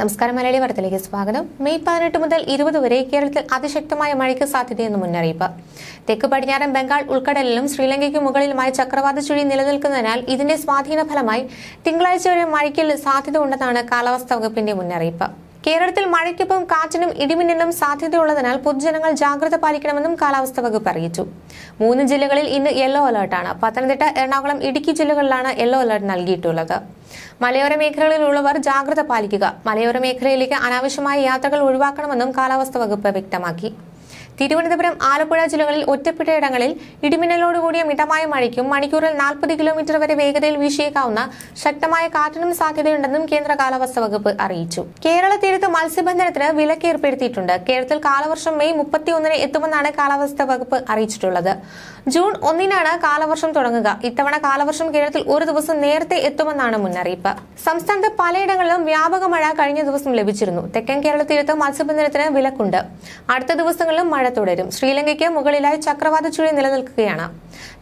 നമസ്കാരം മലയാളി വാർത്തയിലേക്ക് സ്വാഗതം. മെയ് പതിനെട്ട് മുതൽ ഇരുപത് വരെ കേരളത്തിൽ അതിശക്തമായ മഴയ്ക്ക് സാധ്യതയെന്ന് മുന്നറിയിപ്പ്. തെക്ക് പടിഞ്ഞാറൻ ബംഗാൾ ഉൾക്കടലിലും ശ്രീലങ്കയ്ക്ക് മുകളിലുമായി ചക്രവാത ചുഴി നിലനിൽക്കുന്നതിനാൽ ഇതിന്റെ സ്വാധീന ഫലമായി തിങ്കളാഴ്ച വരെ മഴയ്ക്ക് സാധ്യത ഉണ്ടെന്നാണ് കാലാവസ്ഥാ വകുപ്പിന്റെ മുന്നറിയിപ്പ്. കേരളത്തിൽ മഴയ്ക്കൊപ്പം കാറ്റിനും ഇടിമിന്നലിനും സാധ്യതയുള്ളതിനാൽ പൊതുജനങ്ങൾ ജാഗ്രത പാലിക്കണമെന്നും കാലാവസ്ഥാ വകുപ്പ് അറിയിച്ചു. മൂന്ന് ജില്ലകളിൽ ഇന്ന് യെല്ലോ അലർട്ടാണ് പത്തനംതിട്ട എറണാകുളം ഇടുക്കി ജില്ലകളിലാണ് യെല്ലോ അലർട്ട് നൽകിയിട്ടുള്ളത്. മലയോര മേഖലകളിലുള്ളവർ ജാഗ്രത പാലിക്കുക. മലയോര മേഖലയിലേക്ക് അനാവശ്യമായ യാത്രകൾ ഒഴിവാക്കണമെന്നും കാലാവസ്ഥാ വകുപ്പ് വ്യക്തമാക്കി. തിരുവനന്തപുരം ആലപ്പുഴ ജില്ലകളിൽ ഒറ്റപ്പെട്ടയിടങ്ങളിൽ ഇടിമിന്നലോടുകൂടിയ മിതമായ മഴയ്ക്കും മണിക്കൂറിൽ നാൽപ്പത് കിലോമീറ്റർ വരെ വേഗതയിൽ വീശിയേക്കാവുന്ന ശക്തമായ കാറ്റിനും സാധ്യതയുണ്ടെന്നും കേന്ദ്ര കാലാവസ്ഥാ വകുപ്പ് അറിയിച്ചു. കേരള തീരത്ത് മത്സ്യബന്ധനത്തിന് വിലക്ക് ഏർപ്പെടുത്തിയിട്ടുണ്ട്. കേരളത്തിൽ കാലവർഷം മെയ് മുപ്പത്തിയൊന്നിന് എത്തുമെന്നാണ് കാലാവസ്ഥാ വകുപ്പ് അറിയിച്ചിട്ടുള്ളത്. ജൂൺ ഒന്നിനാണ് കാലവർഷം തുടങ്ങുക. ഇത്തവണ കാലവർഷം കേരളത്തിൽ ഒരു ദിവസം നേരത്തെ എത്തുമെന്നാണ് മുന്നറിയിപ്പ്. സംസ്ഥാനത്ത് പലയിടങ്ങളിലും വ്യാപക മഴ കഴിഞ്ഞ ദിവസം ലഭിച്ചിരുന്നു. തെക്കൻ കേരള തീരത്ത് മത്സ്യബന്ധനത്തിന് വിലക്കുണ്ട്. അടുത്ത ദിവസങ്ങളിലും മഴ തുടരും. ശ്രീലങ്കയ്ക്ക് മുകളിലായി ചക്രവാത ചുഴി നിലനിൽക്കുകയാണ്.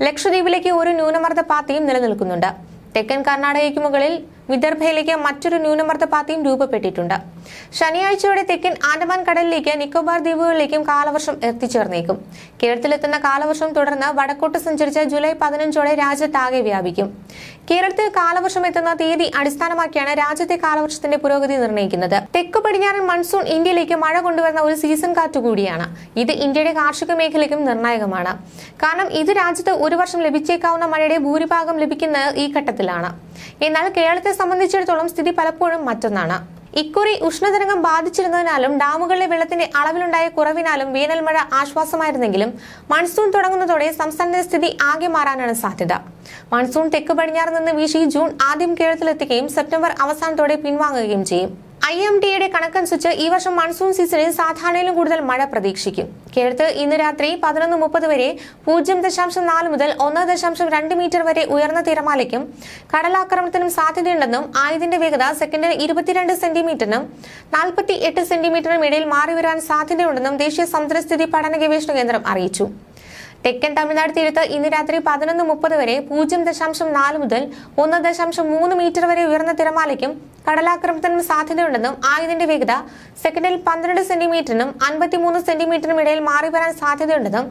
ലക്ഷദ്വീപിലേക്ക് ഒരു ന്യൂനമർദ്ദ പാത്തിയും നിലനിൽക്കുന്നുണ്ട്. തെക്കൻ കർണാടകയ്ക്ക് മുകളിൽ വിദർഭയിലേക്ക് മറ്റൊരു ന്യൂനമർദ്ദ പാത്തിയും രൂപപ്പെട്ടിട്ടുണ്ട്. ശനിയാഴ്ചയോടെ തെക്കൻ ആൻഡമാൻ കടലിലേക്ക് നിക്കോബാർ ദ്വീപുകളിലേക്കും കാലവർഷം എത്തിച്ചേർന്നേക്കും. കേരളത്തിലെത്തുന്ന കാലവർഷം തുടർന്ന് വടക്കോട്ട് സഞ്ചരിച്ച ജൂലൈ പതിനഞ്ചോടെ രാജ്യത്താകെ വ്യാപിക്കും. കേരളത്തിൽ കാലവർഷം എത്തുന്ന തീയതി അടിസ്ഥാനമാക്കിയാണ് രാജ്യത്തെ കാലവർഷത്തിന്റെ പുരോഗതി നിർണയിക്കുന്നത്. തെക്കു പടിഞ്ഞാറൻ മൺസൂൺ ഇന്ത്യയിലേക്ക് മഴ കൊണ്ടുവരുന്ന ഒരു സീസൺ കാറ്റ് കൂടിയാണ് ഇത് ഇന്ത്യയുടെ കാർഷിക മേഖലയ്ക്കും നിർണായകമാണ്. കാരണം ഇത് രാജ്യത്ത് ഒരു വർഷം ലഭിച്ചേക്കാവുന്ന മഴയുടെ ഭൂരിഭാഗം ലഭിക്കുന്നത് ഈ ഘട്ടത്തിലാണ്. എന്നാൽ കേരളത്തെ സംബന്ധിച്ചിടത്തോളം സ്ഥിതി പലപ്പോഴും മറ്റൊന്നാണ്. ഇക്കുറി ഉഷ്ണതരംഗം ബാധിച്ചിരുന്നതിനാലും ഡാമുകളിലെ വെള്ളത്തിന്റെ അളവിലുണ്ടായ കുറവിനാലും വേനൽ മഴ ആശ്വാസമായിരുന്നെങ്കിലും മൺസൂൺ തുടങ്ങുന്നതോടെ സംസ്ഥാനത്തെ സ്ഥിതി ആകെ മാറാനാണ് സാധ്യത. മൺസൂൺ തെക്ക് പടിഞ്ഞാറ് നിന്ന് വീശി ജൂൺ ആദ്യം കേരളത്തിലെത്തുകയും സെപ്റ്റംബർ അവസാനത്തോടെ പിൻവാങ്ങുകയും ചെയ്യും. ഐ എം ടിയുടെ കണക്കനുസരിച്ച് ഈ വർഷം മൺസൂൺ സീസണിൽ സാധാരണയിലും കൂടുതൽ മഴ പ്രതീക്ഷിക്കും. കേരളത്തിൽ ഇന്ന് രാത്രി പതിനൊന്ന് മുപ്പത് വരെ പൂജ്യം ദശാംശം നാല് മുതൽ ഒന്ന് ദശാംശം രണ്ട് മീറ്റർ വരെ ഉയർന്ന തിരമാലയ്ക്കും കടലാക്രമണത്തിനും സാധ്യതയുണ്ടെന്നും ആയതിന്റെ വേഗത സെക്കൻഡിൽ ഇരുപത്തിരണ്ട് സെന്റിമീറ്ററിനും നാൽപ്പത്തി എട്ട് സെന്റിമീറ്ററിനും ഇടയിൽ മാറി വരാൻ സാധ്യതയുണ്ടെന്നും ദേശീയ സമുദ്രസ്ഥിതി പഠന ഗവേഷണ കേന്ദ്രം അറിയിച്ചു. തെക്കൻ തമിഴ്നാട് തീരത്ത് ഇന്ന് രാത്രി പതിനൊന്ന് മുപ്പത് വരെ പൂജ്യം ദശാംശം നാല് മുതൽ ഒന്ന് ദശാംശം മൂന്ന് മീറ്റർ വരെ ഉയർന്ന തിരമാലയ്ക്കും കടലാക്രമണത്തിനും സാധ്യതയുണ്ടെന്നും ആയതിന്റെ വേഗത സെക്കൻഡിൽ പന്ത്രണ്ട് സെന്റിമീറ്ററിനും അൻപത്തിമൂന്ന് സെന്റിമീറ്ററിനും ഇടയിൽ മാറി വരാൻ സാധ്യതയുണ്ടെന്നും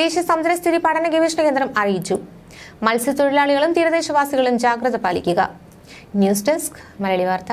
ദേശീയ സമുദ്രസ്ഥിതി പഠന ഗവേഷണ കേന്ദ്രം അറിയിച്ചു. മത്സ്യത്തൊഴിലാളികളും തീരദേശവാസികളും ജാഗ്രത പാലിക്കുക. ന്യൂസ് ഡെസ്ക് മലയാളി വാർത്ത.